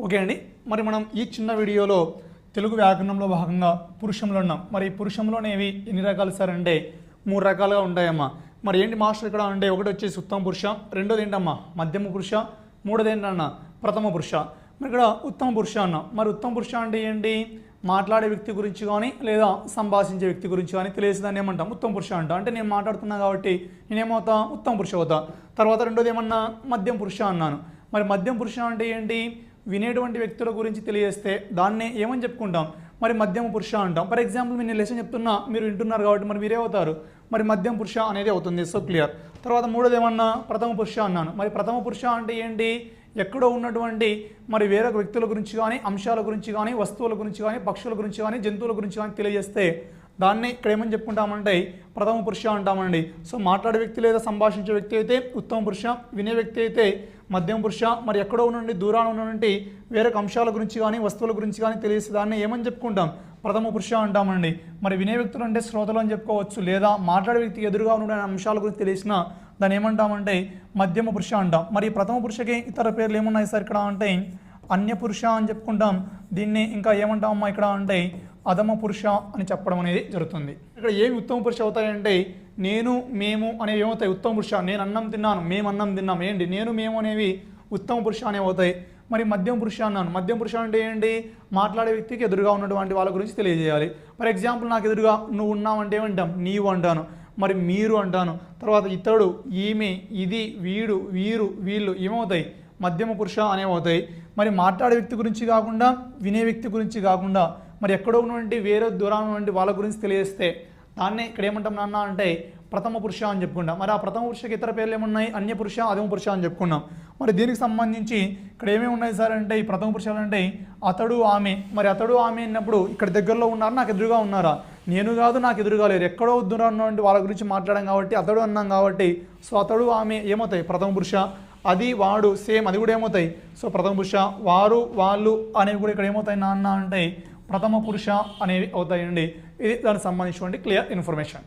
Okay అండి. మరి మనం ఈ చిన్న వీడియోలో తెలుగు వ్యాకరణంలో భాగంగా పురుషంలో ఉన్నాం. మరి పురుషంలోనేవి ఎన్ని రకాలు సార్ అంటే మూడు రకాలుగా ఉంటాయమ్మా. మరి ఏంటి మాస్టర్ ఇక్కడ అంటే ఒకటి వచ్చేసి ఉత్తమ పురుష రెండోది ఏంటమ్మా? మధ్యమ పురుష మూడోది ఏంటన్నా? ప్రథమ పురుష. మరి ఇక్కడ ఉత్తమ పురుష అన్న. మరి ఉత్తమ పురుష అంటే ఏంటి? మాట్లాడే వ్యక్తి గురించి కానీ లేదా సంభాషించే వ్యక్తి గురించి కానీ తెలియసేదాన్ని ఏమంటాం? ఉత్తమ పురుష అంట. అంటే నేను మాట్లాడుతున్నా కాబట్టి నేనేమవుతా? ఉత్తమ పురుష అవుతా. తర్వాత రెండోది ఏమన్నా? మధ్యం పురుష అన్నాను. మరి మధ్యం పురుష అంటే ఏంటి? వినేటువంటి వ్యక్తుల గురించి తెలియజేస్తే దాన్నే ఏమని చెప్పుకుంటాం? మరి మధ్యమ పురుష అంటాం. ఫర్ ఎగ్జాంపుల్ నేను లెసన్ చెప్తున్నా మీరు వింటున్నారు కాబట్టి మరి మీరే అవుతారు మరి మధ్యం పురుష అనేది అవుతుంది. సో క్లియర్ తర్వాత మూడోది ఏమన్నా? ప్రథమ పురుష అన్నాను. మరి ప్రథమ పురుష అంటే ఏంటి? ఎక్కడో ఉన్నటువంటి మరి వేరొక వ్యక్తుల గురించి కానీ అంశాల గురించి కానీ వస్తువుల గురించి కానీ పక్షుల గురించి కానీ జంతువుల గురించి కానీ తెలియజేస్తే దాన్ని ఇక్కడ ఏమని చెప్పుకుంటామంటే ప్రథమ పురుష అంటామండి. సో మాట్లాడే వ్యక్తి లేదా సంభాషించే వ్యక్తి అయితే ఉత్తమ పురుష వినే వ్యక్తి అయితే మధ్యమ పురుష మరి ఎక్కడో నుండి దూరాన ఉన్నటువంటి వేరొక అంశాల గురించి కానీ వస్తువుల గురించి కానీ తెలియసే దాన్ని ఏమని చెప్పుకుంటాం? ప్రథమ పురుష అంటామండి. మరి వినే వ్యక్తులు అంటే శ్రోతలు అని చెప్పుకోవచ్చు లేదా మాట్లాడే వ్యక్తికి ఎదురుగా ఉన్న అంశాల గురించి తెలిసిన దాన్ని ఏమంటామంటే మధ్యమ పురుష అంటాం. మరి ప్రథమ పురుషకి ఇతర పేర్లు ఏమున్నాయి సార్ ఇక్కడ అంటే అన్య పురుష అని చెప్పుకుంటాం. దీన్ని ఇంకా ఏమంటామమ్మా ఇక్కడ అంటే అధమ పురుష అని చెప్పడం అనేది జరుగుతుంది. ఇక్కడ ఏమి ఉత్తమ పురుష అవుతాయంటే నేను మేము అనేవి ఏమవుతాయి? ఉత్తమ పురుష. నేను అన్నం తిన్నాను మేము అన్నం తిన్నాం. ఏంటి? నేను మేము అనేవి ఉత్తమ పురుష అనేవి అవుతాయి మరి మధ్యం పురుష అన్నాను. మధ్యం పురుష అంటే ఏంటి? మాట్లాడే వ్యక్తికి ఎదురుగా ఉన్నటువంటి వాళ్ళ గురించి తెలియజేయాలి. ఫర్ ఎగ్జాంపుల్ నాకు ఎదురుగా నువ్వు ఉన్నావంటే ఏమంటాం నీవు అంటాను. మరి మీరు అంటాను. తర్వాత ఇతడు ఈమె ఇది వీడు వీరు వీళ్ళు ఏమవుతాయి? మధ్యమ పురుష అనేవి అవుతాయి మరి మాట్లాడే వ్యక్తి గురించి కాకుండా వినే వ్యక్తి గురించి కాకుండా మరి ఎక్కడో ఉన్నటువంటి వేరే దూరం ఉన్నటువంటి వాళ్ళ గురించి తెలియజేస్తే దాన్నే ఇక్కడ ఏమంటాం నాన్న అంటే ప్రథమ పురుష అని చెప్పుకుంటాం. మరి ఆ ప్రథమ పురుషకి ఇతర పేర్లు ఏమున్నాయి? అన్య పురుష అధమ పురుష అని చెప్పుకున్నాం మరి దీనికి సంబంధించి ఇక్కడ ఏమేమి ఉన్నాయి సార్ అంటే ఈ ప్రథమ పురుషాలు అంటే అతడు ఆమె. మరి అతడు ఆమె అన్నప్పుడు ఇక్కడ దగ్గరలో ఉన్నారు? నాకు ఎదురుగా ఉన్నారా? నేను కాదు నాకు ఎదురుగా లేరు. ఎక్కడో దూరం ఉన్నటువంటి వాళ్ళ గురించి మాట్లాడాం కాబట్టి అతడు అన్నాం కాబట్టి సో అతడు ఆమె ఏమవుతాయి? ప్రథమ పురుష. అది వాడు సేమ్. అది కూడా ఏమవుతాయి? సో ప్రథమ పురుష వారు వాళ్ళు అనేవి కూడా ఇక్కడ ఏమవుతాయి నాన్న అంటే ప్రథమ పురుష అనేవి అవుతాయండి ఇది దానికి సంబంధించినటువంటి క్లియర్ ఇన్ఫర్మేషన్